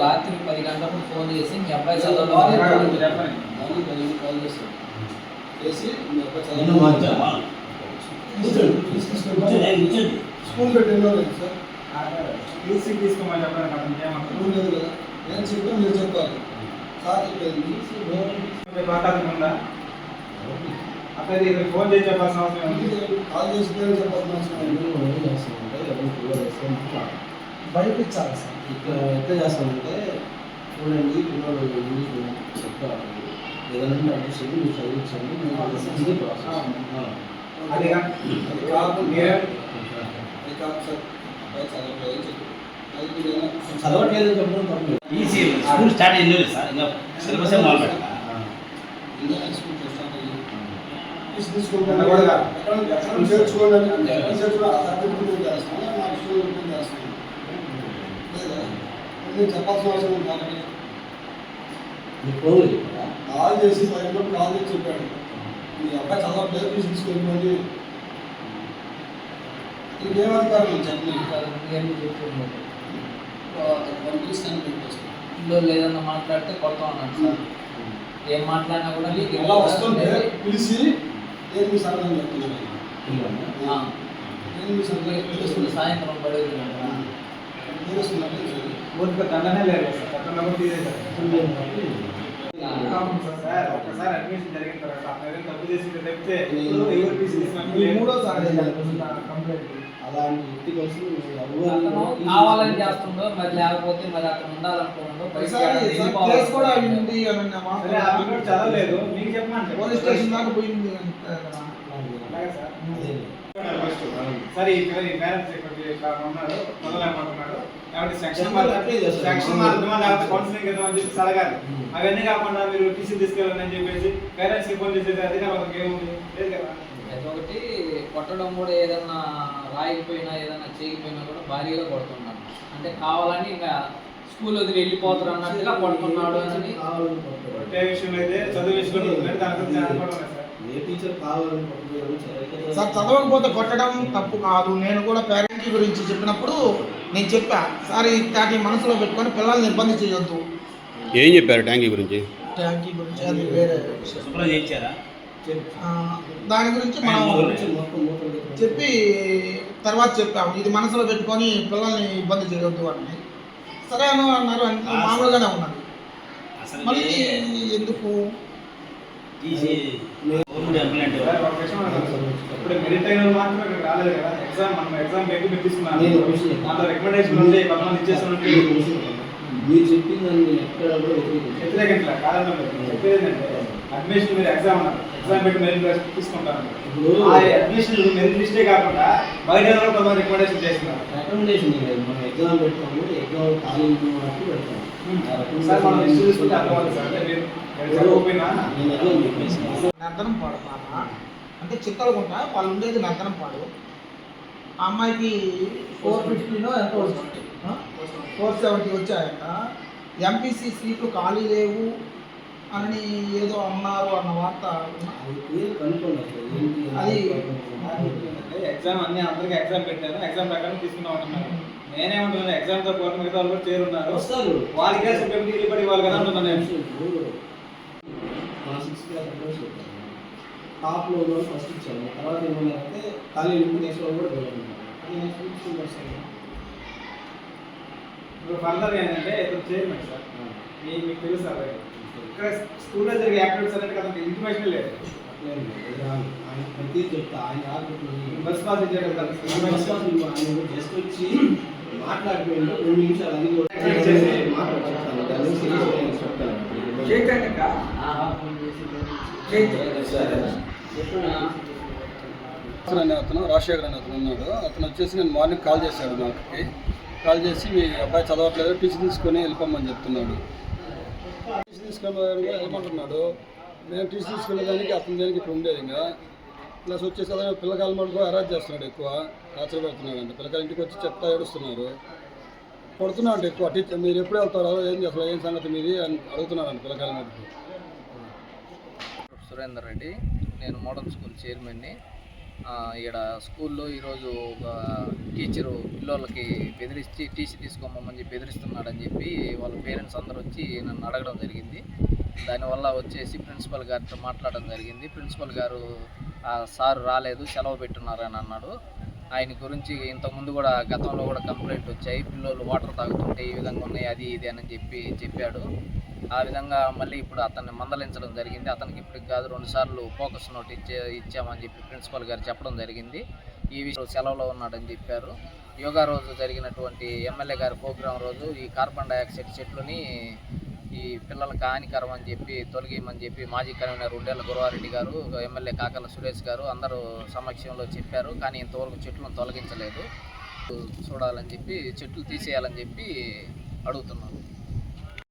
రాత్రి పది గంటలకు ఫోన్ చేసి మీ అబ్బాయి చదవడం కాల్ చేస్తాను చేసి మీ అబ్బాయి చదవడం స్కూల్ పెట్టిన సార్. యూసీ తీసుకోమని చెప్పడానికి అతను లేదు నేను చెప్తే మీరు చెప్పాలి. సార్ చెప్పేది కాంటాక్ట్ ఉందా? అతనికి ఇక్కడ ఫోన్ చేసి చెప్పాల్సిన అవసరం ఉంది కాల్ చేసి పేరు చెప్పాల్సిన అవసరం. బయట ఇచ్చాలి సార్. ఇక్కడ ఎట్లా చేస్తామంటే చూడండి పిల్లలు ఇంగ్లీష్ చెప్తారు. ఏదైనా అడ్జస్ట్ మీరు చదివించండి ఇది ప్రాసెస్ అది అది మీరే అది కాదు సార్. అబ్బాయి చదవట్లేదు చెప్పి చెప్పడం ఈసీ స్కూల్ స్టార్ట్ అయింది సార్. ఇంకా సిలబస్ మొదలు పెట్టాలా ఇంకా హై స్కూల్ చేస్తాను తీసుకుంటాను కూడా కాదు. ఎక్కడ ఎక్కడ చేర్చుకోండి నేను చెప్పాల్సిన అవసరం ఉంది కాబట్టి. కాల్ చేసి పైన కాల్ చేసి చెప్పాడు. మీ అబ్బాయి చదవట్లేదు ఫీజు తీసుకెళ్ళిపోండి. ఇంకేమంటారు చెప్పండి. అని పెట్టేస్తాను పిల్లలు ఏదన్నా మాట్లాడితే కొడతా ఉన్నాను సార్. ఏం మాట్లాడినా కూడా నీకు అలా వస్తుంటే పిలిచి నేను మీ సంగతి చెప్తున్నాను ఆ, నేను మీ సంగతి ఇప్పుడు తెలుస్తుంది సాయంత్రం పడేది కదా. తెలుస్తుంది ఊరికి దండనే లేదు సార్ చట్టంలో కావాలని చేస్తుండో మరి లేకపోతే మరి అక్కడ ఉండాలనుకోండో చదవలేదు మీకు చెప్పమంటే పోలీస్ స్టేషన్ దాకా పోయింది సార్ పేరెంట్స్ ఇక్కడ ఉన్నాడు మొదలైపోతున్నాడు కాబట్టి సెక్షన్ మారుద్దామా లేకపోతే కౌన్సిలింగ్ ఇద్దామని చెప్పి అడగాలి. అవన్నీ కాకుండా మీరు టీసీ తీసుకెళ్ళండి అని చెప్పేసి పేరెంట్స్కి ఫోన్ చేసేది అధికారం అతనికి ఏముంది? లేదు కదా. ఒకటి కొట్టడం కూడా ఏదన్నా రాయకపోయినా ఏదన్నా చేయకపోయినా కూడా భారీగా కొడుతున్నాడు అంటే కావాలని ఇంకా స్కూల్ వదిలి వెళ్ళిపోతారు అన్నట్టుగా కొడుతున్నాడు అని. కొట్టే విషయంలో అయితే చదువు విషయంలో ఏ టీచర్ కావాలని పట్టుకోవడం సరే. సార్ చదవకపోతే కొట్టడం తప్పు కాదు. నేను కూడా పేరెంట్ గురించి చెప్పినప్పుడు నేను చెప్పా సార్ ఇట్లాంటి మనసులో పెట్టుకొని పిల్లల్ని ఇబ్బంది చేయొద్దు. ఏం చెప్పారు ట్యాంకీ గురించి? ట్యాంకీ గురించి అది వేరే విషయం. ఆ, దాని గురించి మనం చెప్పి తర్వాత చెప్పాము ఇది మనసులో పెట్టుకొని పిల్లల్ని ఇబ్బంది చేయొద్దు అని. సరే అను అన్నారు అంత మామూలుగానే ఉన్నది అసలు మళ్ళీ ఎందుకు? అంటే విషయం అడగాలి. ఇప్పుడు మెరిట్ అయిన మాత్రమే ఇక్కడ రాలేదు కదా. ఎగ్జామ్ మనం ఎగ్జామ్ పేపర్ మీరు తీసుకున్నాను దాంట్లో రికమెండేషన్ ఉంది మీరు చెప్పింది దాన్ని ఎక్కడ కూడా. వ్యతిరేకించలే? కారణం చెప్పేది ఏంటంటే అడ్మిషన్ మీరు ఎగ్జామ్ అన్నారు ఎగ్జామ్ పెట్టి మెరిట్ తీసుకుంటారు. ఇప్పుడు ఆ అడ్మిషన్ మెరిట్ లిస్టే కాకుండా బయట కొంతమంది రికమెండేషన్ చేస్తున్నారు. రికమెండేషన్ మనం ఎగ్జామ్ పెడతాము. ఎగ్జామ్ ఖాళీ ఉన్నట్టు పెడతాము. ఆ సార్ మనం అర్థమవుతుంది అంటే మీరు పాడు పాప అంటే చిత్తలకుంట వాళ్ళు ఉండేది నర్దనం పాడు. ఆ అమ్మాయికి ఫోర్ ఫిఫ్టీనో ఎంత వచ్చింది ఫోర్ సెవెంటీ వచ్చాయంట. ఎంపీసీ సీట్లు ఖాళీ లేవు. అని ఏదో అన్నారు అన్న వార్త. అది ఎగ్జామ్ అన్ని అందరికి ఎగ్జామ్ పెట్టాను ఎగ్జామ్ ప్రకారం తీసుకున్నాం అంటున్నారు. నేనేమంటున్నాను? ఎగ్జామ్తో పాటు మిగతా వాళ్ళు కూడా చేరున్నారు. వస్తారు. వాళ్ళకే సబ్జెక్ట్ ఇల్లు ఇవ్వాలి కదా అంటున్నాను నేను. టాప్లో వాళ్ళు ఫస్ట్ ఇచ్చాము తర్వాత ఏమన్నారంటే ఖాళీ నెక్స్ట్ వాళ్ళు కూడా ఇప్పుడు ఫర్దర్ ఏంటంటే ఇతను చైర్మన్ సార్. మీ మీకు తెలుసు? సార్ ఇక్కడ స్కూల్లో జరిగే యాక్టివిటీస్ అనేది కదా ఇన్ఫర్మేషన్ లేదు. ఆయన ప్రతి చెప్తా ఆయన ఆడుకుంటున్నాను బస్ పాస్ ఇచ్చాడు కదా ఆయన జస్ట్ వచ్చి మాట్లాడిపోయిండు రెండు నిమిషాలు అది కూడా చేసి. మాట్లాడి చెప్తాను? దాన్ని సీరియస్గా నేను చెప్తాను అతను అనే అతను రాజశేఖర్ అనే అతను ఉన్నాడు. అతను వచ్చేసి నేను మార్నింగ్ కాల్ చేశాడు మాకు. కాల్ చేసి మీ అబ్బాయి చదవట్లేదు టీసీ తీసుకొని వెళ్ళిపోమని చెప్తున్నాడు. టీసీ తీసుకెళ్ళడానికి ఏమంటున్నాడు నేను టీసీ తీసుకునే దానికి అతని దానికి ఇక్కడ ఉండేది ఇంకా. ప్లస్ వచ్చేసి అదే పిల్లకాయల కూడా అరాజ్ చేస్తున్నాడు ఎక్కువ. టార్చర్ పెడుతున్నాడు అంటే పిల్లకాయల ఇంటికి వచ్చి చెప్తా ఏడుస్తున్నారు. కొడుతున్నాడు ఎక్కువ. టీచర్ మీరు ఎప్పుడు వెళ్తారో ఏం చేస్తారు ఏం సంగతి మీది అని అడుగుతున్నాడు పిల్లకాయల మటుకు సురేందర్ రెడ్డి. నేను మోడల్ స్కూల్ చైర్మన్ని. ఇక్కడ స్కూల్లో ఈరోజు ఒక టీచరు పిల్లలకి బెదిరించి టీసీ తీసుకోమని చెప్పి బెదిరిస్తున్నాడని చెప్పి వాళ్ళ పేరెంట్స్ అందరూ వచ్చి నన్ను అడగడం జరిగింది. దానివల్ల వచ్చేసి ప్రిన్సిపల్ గారితో మాట్లాడడం జరిగింది. ప్రిన్సిపల్ గారు సార్ రాలేదు సెలవు పెట్టున్నారని అన్నాడు. ఆయన గురించి ఇంతకుముందు కూడా గతంలో కూడా కంప్లైంట్ వచ్చాయి. పిల్లలు వాటర్ తాగుతుంటే ఈ విధంగా ఉన్నాయి అది ఇది అని చెప్పి చెప్పాడు. ఆ విధంగా మళ్ళీ ఇప్పుడు అతన్ని మందలించడం జరిగింది. అతనికి ఇప్పటికి కాదు రెండు సార్లు ఫోకస్ నోట్ ఇచ్చే ఇచ్చామని చెప్పి ప్రిన్సిపల్ గారు చెప్పడం జరిగింది. ఈ విషయం సెలవులో ఉన్నాడని చెప్పారు. యోగా రోజు జరిగినటువంటి ఎమ్మెల్యే గారి ప్రోగ్రాం రోజు ఈ కార్బన్ డైఆక్సైడ్ చెట్లని ఈ పిల్లలకు హానికరం అని చెప్పి తొలగిమని చెప్పి మాజీ కన్వీనర్ ఉండేళ్ళ గురవారెడ్డి గారు ఎమ్మెల్యే కాకల సురేష్ గారు అందరూ సమక్షంలో చెప్పారు. కానీ ఇంతవరకు చెట్లను తొలగించలేదు. చూడాలని చెప్పి చెట్లు తీసేయాలని చెప్పి అడుగుతున్నాను